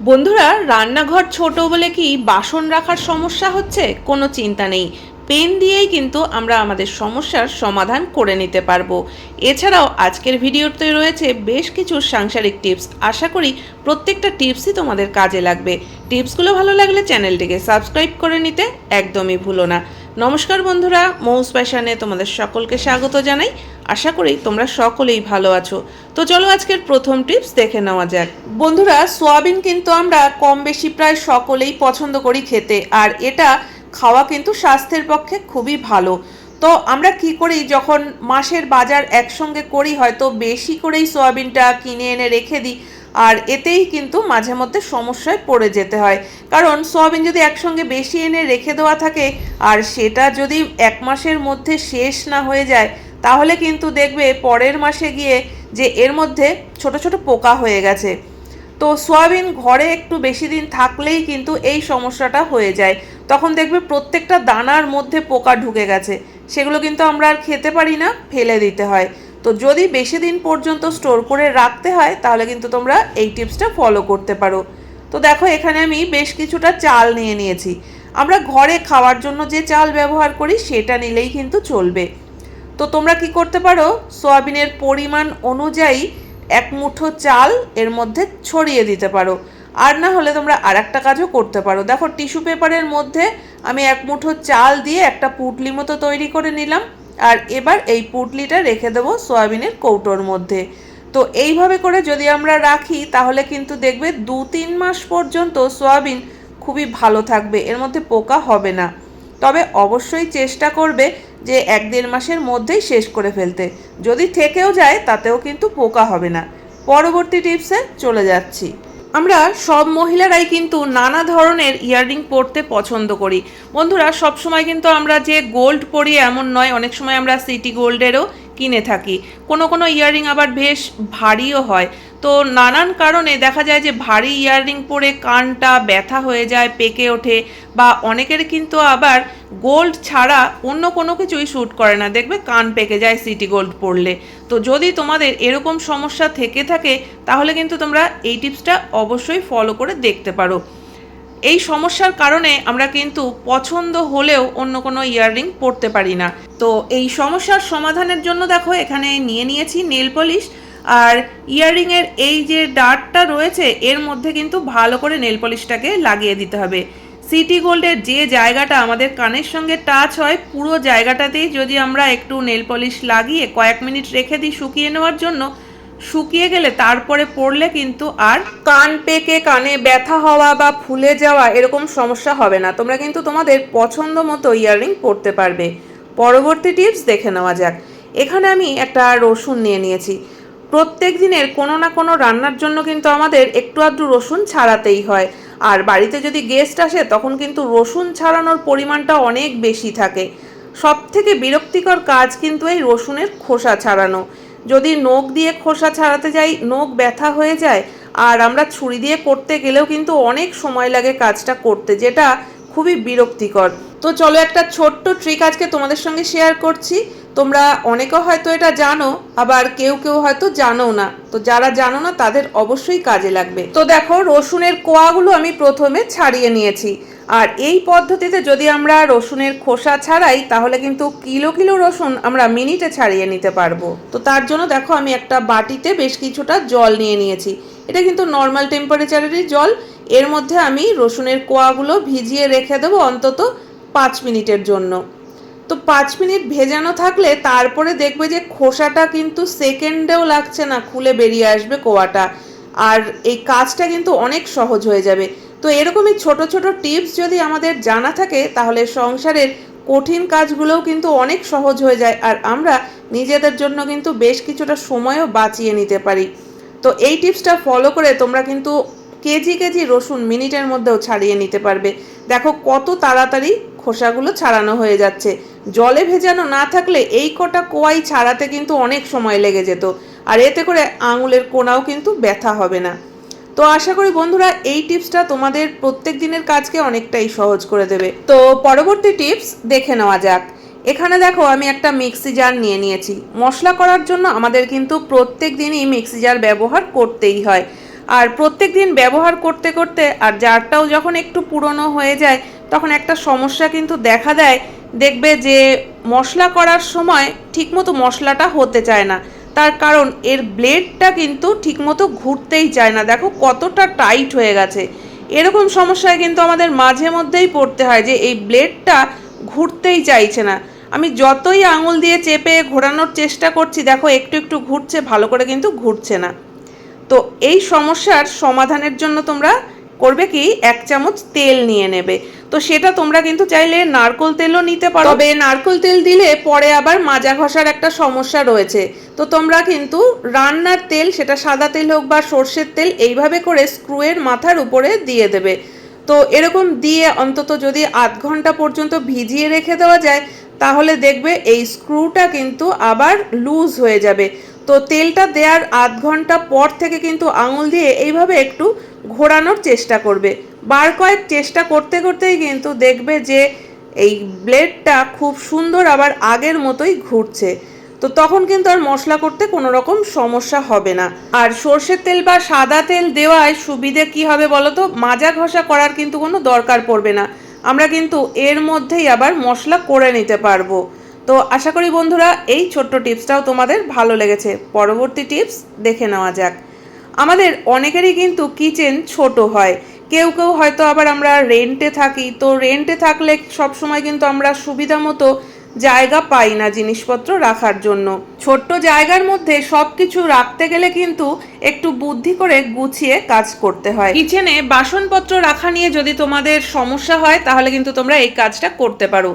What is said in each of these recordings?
বন্ধুরা, রান্নাঘর ছোট বলে কি বাসন রাখার সমস্যা হচ্ছে? কোনো চিন্তা নেই। পেন দিয়েই কিন্তু আমরা আমাদের সমস্যার সমাধান করে নিতে পারব। এছাড়াও আজকের ভিডিওতে রয়েছে বেশ কিছু সাংসারিক টিপস। আশা করি প্রত্যেকটা টিপসই তোমাদের কাজে লাগবে। টিপসগুলো ভালো লাগলে চ্যানেলটিকে সাবস্ক্রাইব করে নিতে একদমই ভুলো না। নমস্কার বন্ধুরা, মৌস প্যাশানে তোমাদের সকলকে স্বাগত জানাই। আশা করি তোমরা সকলেই ভালো আছো। তো চলো আজকের প্রথম টিপস দেখে নেওয়া যাক। বন্ধুরা, সোয়াবিন কিন্তু আমরা কম বেশি প্রায় সকলেই পছন্দ করি খেতে, আর এটা খাওয়া কিন্তু স্বাস্থ্যের পক্ষে খুবই ভালো। তো আমরা কি করি, যখন মাসের বাজার একসঙ্গে করি, হয়তো বেশি করেই সোয়াবিনটা কিনে এনে রেখে দিই আর এতেই কিন্তু মাঝে মধ্যে সমস্যায় পড়ে যেতে হয়। কারণ সোয়াবিন যদি একসঙ্গে বেশি এনে রেখে দেওয়া থাকে, আর সেটা যদি এক মাসের মধ্যে শেষ না হয়ে যায়, তাহলে কিন্তু দেখবে পরের মাসে গিয়ে যে এর মধ্যে ছোট ছোট পোকা হয়ে গেছে। তো সোয়াবিন ঘরে একটু বেশি দিন থাকলেই কিন্তু এই সমস্যাটা হয়ে যায়। তখন দেখবে প্রত্যেকটা দানার মধ্যে পোকা ঢুকে গেছে। সেগুলো কিন্তু আমরা আর খেতে পারি না, ফেলে দিতে হয়। তো যদি বেশি দিন পর্যন্ত স্টোর করে রাখতে হয়, তাহলে কিন্তু তোমরা এই টিপসটা ফলো করতে পারো। তো দেখো, এখানে আমি বেশ কিছুটা চাল নিয়ে নিয়েছি। আমরা ঘরে খাওয়ার জন্য যে চাল ব্যবহার করি, সেটা নিলেই কিন্তু চলবে। তো তোমরা কি করতে পারো, সোয়াবিনের পরিমাণ অনুযায়ী এক মুঠো চাল এর মধ্যে ছড়িয়ে দিতে পারো। আর না হলে তোমরা আর একটা কাজও করতে পারো। দেখো, টিস্যু পেপারের মধ্যে আমি এক মুঠো চাল দিয়ে একটা পুটলি মতো তৈরি করে নিলাম। আর এবার এই পুটলিটা রেখে দেবো সোয়াবিনের কৌটোর মধ্যে। তো এইভাবে করে যদি আমরা রাখি, তাহলে কিন্তু দেখবে দু তিন মাস পর্যন্ত সোয়াবিন খুবই ভালো থাকবে, এর মধ্যে পোকা হবে না। তবে অবশ্যই চেষ্টা করবে যে এক দেড় মাসের মধ্যেই শেষ করে ফেলতে। যদি থেকেও যায়, তাতেও কিন্তু পোকা হবে না। পরবর্তী টিপসে চলে যাচ্ছি। আমরা সব মহিলারাই কিন্তু নানা ধরনের ইয়াররিং পরতে পছন্দ করি। বন্ধুরা, সব সময় কিন্তু আমরা যে গোল্ড পরি এমন নয়, অনেক সময় আমরা সিটি গোল্ডেরও কিনে থাকি। কোনো কোনো ইয়াররিং আবার বেশ ভারীও হয়। তো নানান কারণে দেখা যায় যে ভারী ইয়াররিং পরে কানটা ব্যথা হয়ে যায়, পেকে ওঠে বা অনেকের কিন্তু আবার গোল্ড ছাড়া অন্য কোনো কিছুই শ্যুট করে না। দেখবে কান পেকে যায় সিটি গোল্ড পরলে। তো যদি তোমাদের এরকম সমস্যা থেকে থাকে, তাহলে কিন্তু তোমরা এই টিপসটা অবশ্যই ফলো করে দেখতে পারো। এই সমস্যার কারণে আমরা কিন্তু পছন্দ হলেও অন্য কোনো ইয়াররিং পরতে পারি না। তো এই সমস্যার সমাধানের জন্য দেখো, এখানে নিয়ে নিয়েছি নেল পলিশ আর ইয়াররিংয়ের এই যে ডাটটা রয়েছে, এর মধ্যে কিন্তু ভালো করে নেল পলিশটাকে লাগিয়ে দিতে হবে। সিটি গোল্ডের যে জায়গাটা আমাদের কানের সঙ্গে টাচ হয়, পুরো জায়গাটাতেই যদি আমরা একটু নেল পলিশ লাগিয়ে কয়েক মিনিট রেখে দিই শুকিয়ে নেওয়ার জন্য, শুকিয়ে গেলে তারপরে পড়লে কিন্তু আর কান পেকে, কানে ব্যথা হওয়া বা ফুলে যাওয়া এরকম সমস্যা হবে না। তোমরা কিন্তু তোমাদের পছন্দ মতো ইয়াররিং পরতে পারবে। পরবর্তী টিপস দেখে নেওয়া যাক। এখানে আমি একটা রসুন নিয়ে নিয়েছি। প্রত্যেক দিনের কোনো না কোনো রান্নার জন্য কিন্তু আমাদের একটু আধটু রসুন ছাড়াতেই হয়। আর বাড়িতে যদি গেস্ট আসে, তখন কিন্তু রসুন ছাড়ানোর পরিমাণটা অনেক বেশি থাকে। সব থেকে বিরক্তিকর কাজ কিন্তু এই রসুনের খোসা ছাড়ানো। যদি নখ দিয়ে খোসা ছাড়াতে যাই, নখ ব্যথা হয়ে যায়, আর আমরা ছুরি দিয়ে করতে গেলেও কিন্তু অনেক সময় লাগে কাজটা করতে, যেটা খুবই বিরক্তিকর। তো চলো একটা ছোট্ট ট্রিক আজকে তোমাদের সঙ্গে শেয়ার করছি। তোমরা অনেকে হয়তো এটা জানো, আবার কেউ কেউ হয়তো জানো না। তো যারা জানো না, তাদের অবশ্যই কাজে লাগবে। তো দেখো, রসুনের কোয়াগুলো আমি প্রথমে ছাড়িয়ে নিয়েছি। আর এই পদ্ধতিতে যদি আমরা রসুনের খোসা ছাড়াই, তাহলে কিন্তু কিলো কিলো রসুন আমরা মিনিটে ছাড়িয়ে নিতে পারব। তো তার জন্য দেখো, আমি একটা বাটিতে বেশ কিছুটা জল নিয়ে নিয়েছি। এটা কিন্তু নর্মাল টেম্পারেচারেরই জল। এর মধ্যে আমি রসুনের কোয়াগুলো ভিজিয়ে রেখে দেবো অন্তত পাঁচ মিনিটের জন্য। তো পাঁচ মিনিট ভেজানো থাকলে তারপরে দেখবে যে খোসাটা কিন্তু সেকেন্ডেও লাগছে না, খুলে বেরিয়ে আসবে কোয়াটা। আর এই কাজটা কিন্তু অনেক সহজ হয়ে যাবে। তো এরকমই ছোট ছোট টিপস যদি আমাদের জানা থাকে, তাহলে সংসারের কঠিন কাজগুলোও কিন্তু অনেক সহজ হয়ে যায় আর আমরা নিজেদের জন্য কিন্তু বেশ কিছুটা সময়ও বাঁচিয়ে নিতে পারি। তো এই টিপসটা ফলো করে তোমরা কিন্তু কেজি কেজি রসুন মিনিটের মধ্যেও ছাড়িয়ে নিতে পারবে। দেখো কত তাড়াতাড়ি খোসাগুলো ছাড়ানো হয়ে যাচ্ছে। জলে ভেজানো না থাকলে এই কটা কোয়াই ছাড়াতে কিন্তু অনেক সময় লেগে যেত। আর এতে করে আঙুলের কোনাও কিন্তু ব্যথা হবে না। তো আশা করি বন্ধুরা এই টিপসটা তোমাদের প্রত্যেক দিনের কাজকে অনেকটাই সহজ করে দেবে। তো পরবর্তী টিপস দেখে নেওয়া যাক। এখানে দেখো আমি একটা মিক্সি জার নিয়ে নিয়েছি। মশলা করার জন্য আমাদের কিন্তু প্রত্যেক দিনই মিক্সি জার ব্যবহার করতেই হয়। আর প্রত্যেক দিন ব্যবহার করতে করতে আর জারটাও যখন একটু পুরনো হয়ে যায়, তখন একটা সমস্যা কিন্তু দেখা দেয়। দেখবে যে মশলা করার সময় ঠিকমতো মশলাটা হতে চায় না। তার কারণ এর ব্লেডটা কিন্তু ঠিকমতো ঘুরতেই চায় না। দেখো কতটা টাইট হয়ে গেছে। এরকম সমস্যায় কিন্তু আমাদের মাঝে মধ্যেই পড়তে হয় যে এই ব্লেডটা ঘুরতেই চাইছে না। আমি যতই আঙুল দিয়ে চেপে ঘোরানোর চেষ্টা করছি, দেখো একটু একটু ঘুরছে, ভালো করে কিন্তু ঘুরছে না। তো এই সমস্যার সমাধানের জন্য তোমরা করবে কি, এক চামচ তেল নিয়ে নেবে। তো সেটা তোমরা কিন্তু চাইলে নারকোল তেলও নিতে পারো। তবে নারকোল তেল দিলে পরে আবার মাজা ঘষার একটা সমস্যা রয়েছে। তো তোমরা কিন্তু রান্নার তেল, সেটা সাদা তেল হোক বা সর্ষের তেল, এইভাবে করে স্ক্রুয়ের মাথার উপরে দিয়ে দেবে। তো এরকম দিয়ে অন্তত যদি আধ ঘণ্টা পর্যন্ত ভিজিয়ে রেখে দেওয়া যায়, তাহলে দেখবে এই স্ক্রুটা কিন্তু আবার লুজ হয়ে যাবে। তো তেলটা দেওয়ার আধ ঘণ্টা পর থেকে কিন্তু আঙুল দিয়ে এইভাবে একটু ঘোরানোর চেষ্টা করবে। বার কয়েক চেষ্টা করতে করতেই কিন্তু দেখবে যে এই ব্লেডটা খুব সুন্দর আবার আগের মতোই ঘুরছে। তো তখন কিন্তু আর মশলা করতে কোনো রকম সমস্যা হবে না। আর সর্ষের তেল বা সাদা তেল দেওয়ায় সুবিধে কি হবে বলো তো? মাজা ঘষা করার কিন্তু কোনো দরকার পড়বে না। আমরা কিন্তু এর মধ্যেই আবার মশলা করে নিতে পারব। তো আশা করি বন্ধুরা, এই ছোট্ট টিপসটাও তোমাদের ভালো লেগেছে। পরবর্তী টিপস দেখে নেওয়া যাক। আমাদের অনেকেরই কিন্তু কিচেন ছোট হয়। কেউ কেউ হয়তো আবার আমরা রেন্টে থাকি। তো রেন্টে থাকলে সব সময় কিন্তু আমরা সুবিধা মতো জায়গা পাই না জিনিসপত্র রাখার জন্য। ছোট্ট জায়গার মধ্যে সব কিছু রাখতে গেলে কিন্তু একটু বুদ্ধি করে গুছিয়ে কাজ করতে হয়। কিচেনে বাসনপত্র রাখা নিয়ে যদি তোমাদের সমস্যা হয়, তাহলে কিন্তু তোমরা এই কাজটা করতে পারো।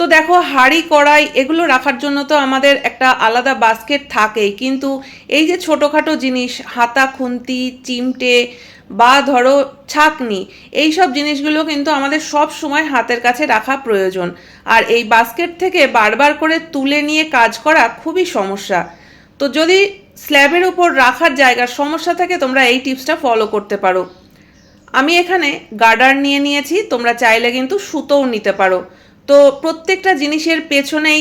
তো দেখো, হাঁড়ি, কড়াই এগুলো রাখার জন্য তো আমাদের একটা আলাদা বাস্কেট থাকেই। কিন্তু এই যে ছোটোখাটো জিনিস, হাতা, খুন্তি, চিমটে বা ধরো ছাকনি এই সব জিনিসগুলো কিন্তু আমাদের সব সময় হাতের কাছে রাখা প্রয়োজন। আর এই বাস্কেট থেকে বারবার করে তুলে নিয়ে কাজ করা খুবই সমস্যা। তো যদি স্ল্যাবের উপর রাখার জায়গার সমস্যা থাকে তোমরা এই টিপসটা ফলো করতে পারো। আমি এখানে গার্ডার নিয়ে নিয়েছি, তোমরা চাইলে কিন্তু সুতোও নিতে পারো। তো প্রত্যেকটা জিনিসের পেছনেই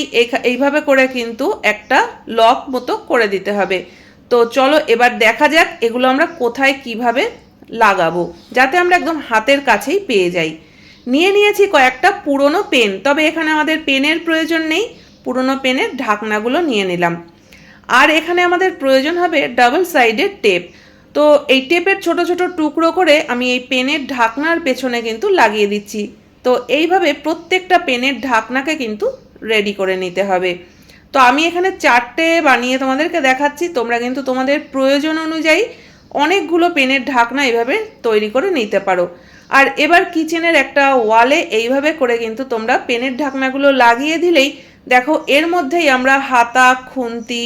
এইভাবে করে কিন্তু একটা লক মতো করে দিতে হবে। তো চলো এবার দেখা যাক এগুলো আমরা কোথায় কীভাবে লাগাবো, যাতে আমরা একদম হাতের কাছেই পেয়ে যাই। নিয়ে নিয়েছি কয়েকটা পুরনো পেন, তবে এখানে আমাদের পেনের প্রয়োজন নেই, পুরনো পেনের ঢাকনাগুলো নিয়ে নিলাম। আর এখানে আমাদের প্রয়োজন হবে ডাবল সাইডের টেপ তো এই টেপের ছোট ছোট টুকরো করে আমি এই পেনের ঢাকনার পেছনে কিন্তু লাগিয়ে দিচ্ছি। তো এইভাবে প্রত্যেকটা পেনের ঢাকনাকে কিন্তু রেডি করে নিতে হবে। তো আমি এখানে চারটে বানিয়ে তোমাদেরকে দেখাচ্ছি, তোমরা কিন্তু তোমাদের প্রয়োজন অনুযায়ী অনেকগুলো পেনের ঢাকনা এইভাবে তৈরি করে নিতে পারো। আর এবার কিচেনের একটা ওয়ালে এইভাবে করে কিন্তু তোমরা পেনের ঢাকনাগুলো লাগিয়ে দিলেই দেখো এর মধ্যেই আমরা হাতা, খুন্তি,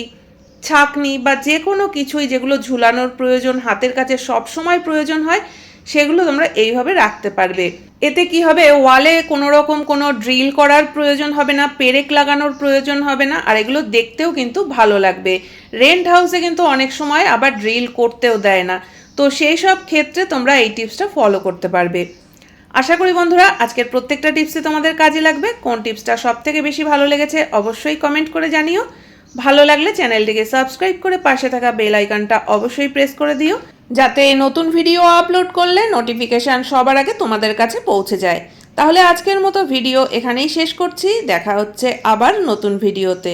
ছাকনি বা যে কোনো কিছুই যেগুলো ঝুলানোর প্রয়োজন, হাতের কাছে সব সময় প্রয়োজন হয় সেগুলো তোমরা এইভাবে রাখতে পারবে। এতে কি হবে? ওয়ালে কোনো রকম কোনো ড্রিল করার প্রয়োজন হবে না, পেরেক লাগানোর প্রয়োজন হবে না, আর এগুলো দেখতেও কিন্তু ভালো লাগবে। রেন্ট হাউসে কিন্তু অনেক সময় আবার ড্রিল করতেও দেয় না। তো সেই সব ক্ষেত্রে তোমরা এই টিপসটা ফলো করতে পারবে। আশা করি বন্ধুরা, আজকের প্রত্যেকটা টিপসই তোমাদের কাজে লাগবে। কোন টিপসটা সব থেকে বেশি ভালো লেগেছে অবশ্যই কমেন্ট করে জানিও। ভালো লাগলে চ্যানেলটিকে সাবস্ক্রাইব করে পাশে থাকা বেল আইকনটা অবশ্যই প্রেস করে দিও। যাতে নতুন ভিডিও আপলোড করলে নোটিফিকেশান সবার আগে তোমাদের কাছে পৌঁছে যায়। তাহলে আজকের মতো ভিডিও এখানেই শেষ করছি। দেখা হচ্ছে আবার নতুন ভিডিওতে